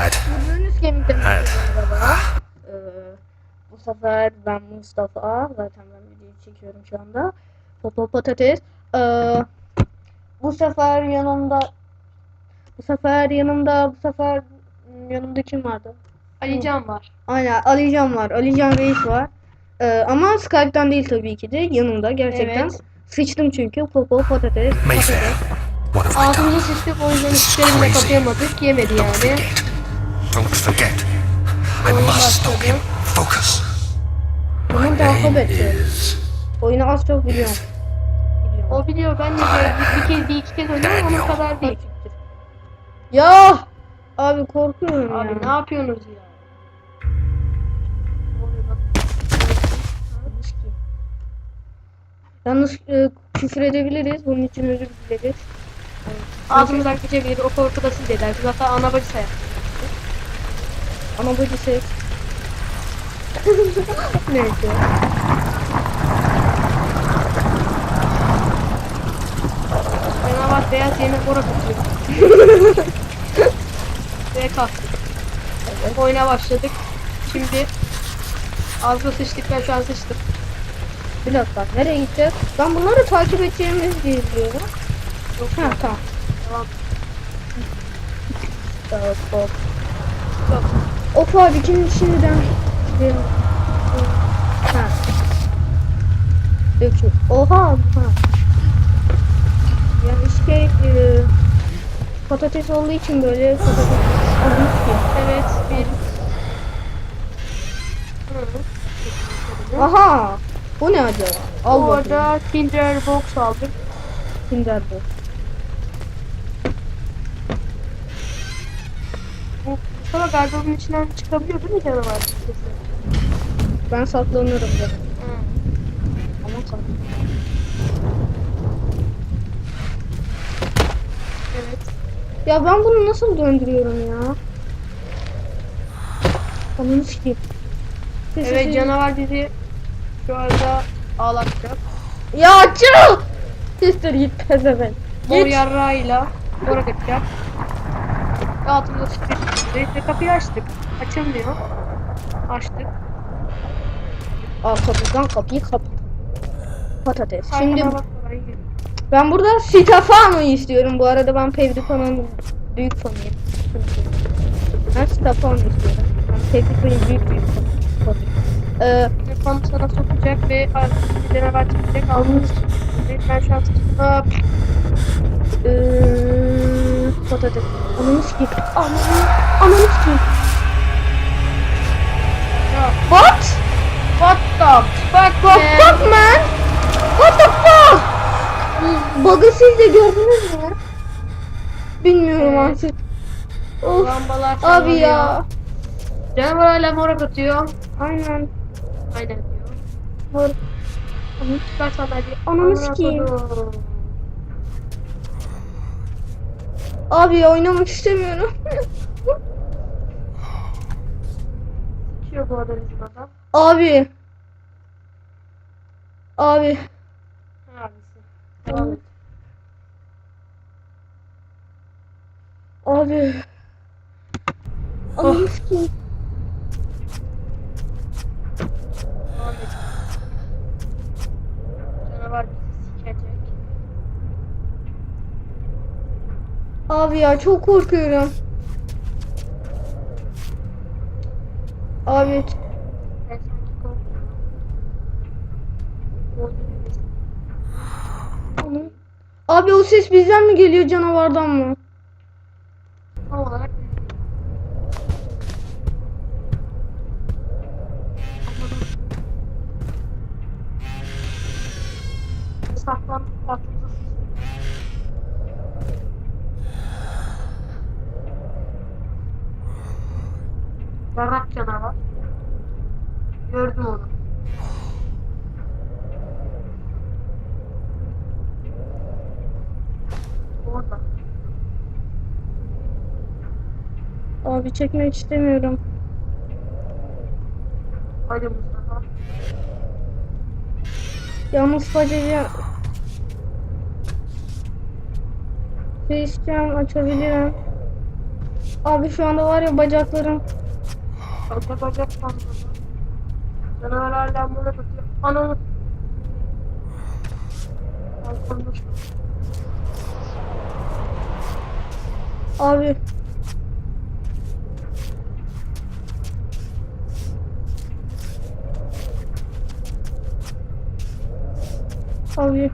Evet. Gördüğünüz gemide Evet. Ee, bu sefer ben Mustafa. Zaten ben videoyu çekiyorum şu anda. Popo patates. Ee, bu sefer yanımda bu sefer yanımda bu sefer yanımda kim vardı? Alican var. Aynen Alican var. Alican Reis var. Ee, ama Skype'tan değil tabii ki de yanımda gerçekten. Evet. Sıçtım çünkü popo patates. Done? Ağzımıza sıçtık o yüzden hiçbirine bile kapayamadık. Yemedi Don't yani. Don't forget. I Oyun must stop him. Focus. Name etti. is Oyunu az çok biliyorum. O biliyor ben de bir, bir kez bir iki kez oynadım onun kadar değil. Ya abi korkuyorum Abi ya. ne yapıyorsunuz ya? Yalnız e, küfür edebiliriz. Bunun için özür dileriz. Ağzımızdan geçebilir o korkuda siz edersiniz. Hatta ana bacı sayar. Ama bacı seç. Neyse. Canavar beyaz yerine bora katıyor. Ve kalktık. Oyuna başladık. Şimdi ağzına sıçtık ben şu an sıçtım. Bir dakika. Nereye gideceğiz? Ben bunları takip edeceğimizi diye biliyorum. Ha tamam. Tamam. Tamam. Yok. Of abi şimdi şimdiden. Ha. Yok. Oha. Ha. Yani şey e, patates olduğu için böyle patates alınmış ki. Evet bir. Aha. Bu ne acaba? Al bakayım. Orada Kinder Box aldık. Kinder bu. Mustafa gardırobun içinden çıkabiliyor değil mi canavar? Ben saklanırım da. Ama kalk. Evet. Ya ben bunu nasıl döndürüyorum ya? Ananı sikeyim. Evet canavar bizi şu anda ağlatacak. Ya açıl! Sister git pezevenk. Mor yarrağıyla bora kaçacak. Ve altımıza Ve kapıyı açtık. Açılmıyor. Açtık. Arkamızdan kapıyı kapat. Patates. Şimdi bak, orayı gir. ben burada Stefano'yu istiyorum. Bu arada ben Pevdiko'nun büyük fanıyım. Ben Stefano istiyorum. Ben Pevdiko'yu büyük büyük fanıyım. Ee, Pamuk sana sokacak ve arkasında canavar çıkacak. Sıçacak. Ben şu an ee, patates. Ananı sikeyim. Ananı, ananı sikeyim. Ya, What? What the fuck What man? fuck man? What the fuck? Bug'ı siz de gördünüz mü? Bilmiyorum Evet. artık. Of. Lambalar Abi sallanıyor. ya. Canavar hala morak atıyor. Aynen. Aynen diyor. Mor. Onu çıkar sandalye. Ananı sikeyim. Abi oynamak istemiyorum. Sıçıyor bu adam bizim adam. Abi. Abi. Abisi. Devam et. Abi. Ananı sikeyim. Devam et. Canavar bizi sikecek. Abi ya çok korkuyorum. Abi. Abi o ses bizden mi geliyor canavardan mı? Yarrak canavar. Gördüm onu. Orada. Abi çekmek istemiyorum. Hadi Mustafa. Yalnız facıcı Facecam açabilirim. Abi şu anda var ya bacaklarım. Bacak sandım. Canavar hala bana bakıyor. Ananı. Şu. Abi. Abi.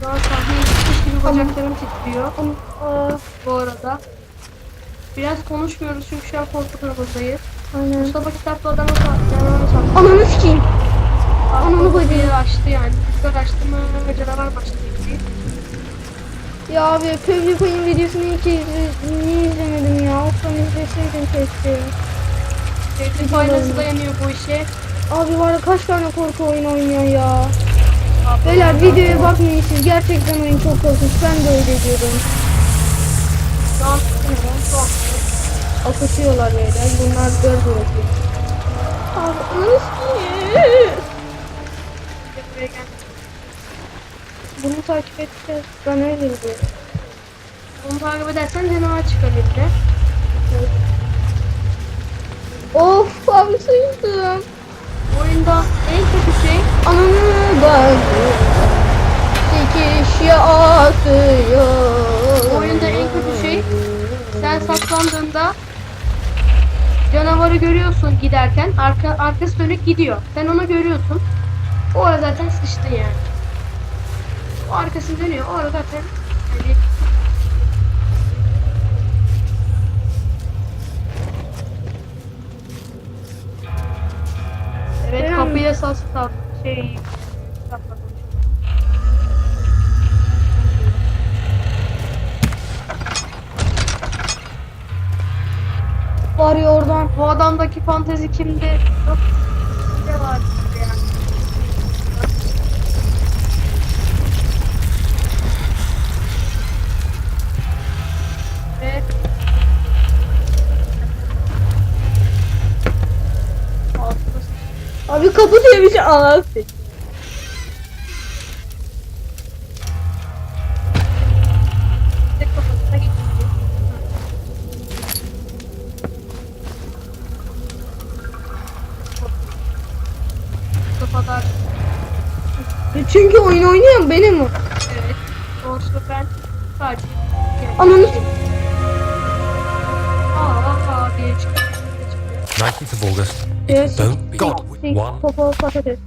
Çıkmış gibi bacaklarım titriyor. Bu arada. Biraz konuşmuyoruz çünkü şu an korku durumundayız. aynen. Mustafa kitapla adamı sattı. Ananı sikeyim. Ananı bacıyı. açtı yani. Rüzgar açtı mı canavar başladı. Ya abi PewDiePie'in videosunu hiç izle, niye izlemedim ya? Oftan izleseydim keşke. Sevdiğim pay nasıl dayanıyor bu işe? Abi var ya kaç tane korku oyunu oynuyor ya. Beyler videoya bakmayın siz gerçekten oyun çok korkunç. Ben de öyle şu an. Akıtıyorlar beyler. Bunlar göz bırakıyor. Bunu takip edeceğiz. Ben öyle diyorum. Bunu takip edersen canavar çıkar elinde. Of abi sıyırdım. Oyunda en kötü şey Ananı ben ya atıyor. Saklandığında canavarı görüyorsun giderken arka arkası dönük gidiyor. Sen onu görüyorsun. O ara zaten sıçtın yani. O arkası dönüyor. O ara zaten hani Evet kapıya sas şey Ya oradan. Bu adamdaki fantezi kimdi? Yok. Ne var. Abi kapı diye bir şey. Mustafa da Çünkü oyun oynuyorum benim o. evet. Doğrusu ben sadece Ananı Aa, diye çıkıyor. 19th of August. Yes. Don't God. Sik, One. Popo patates.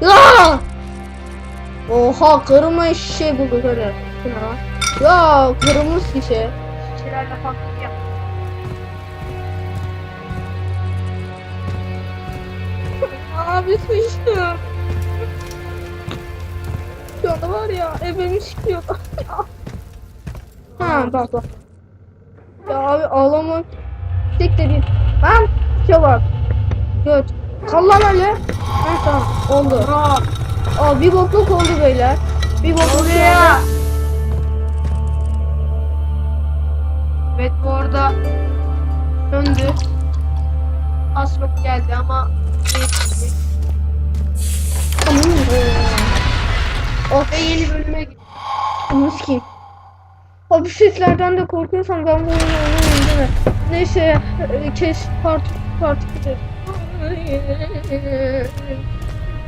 Ya! Oha kırmızı şişe bulduk öyle. Ya kırmızı şişe. Şişelerle patlık yap. Abi sıçtım. Şu anda var ya evimi sikiyor. ha bak bak. Ya abi ağlama. Siktir git. Lan şey bak. Göt. Kal lan öyle. Ha tamam oldu. Aa, bir bokluk oldu beyler. Bir bokluk oldu. Ve yeni bölüme sikeyim. Abi seslerden de korkuyorsan ben bu oyunu oynamayayım değil mi? Neyse e, kes part part 2'de.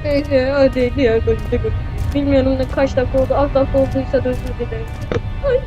Neyse hadi ya Bilmiyorum ne kaç dakika oldu. Az dakika olduysa da özür dilerim. Ay.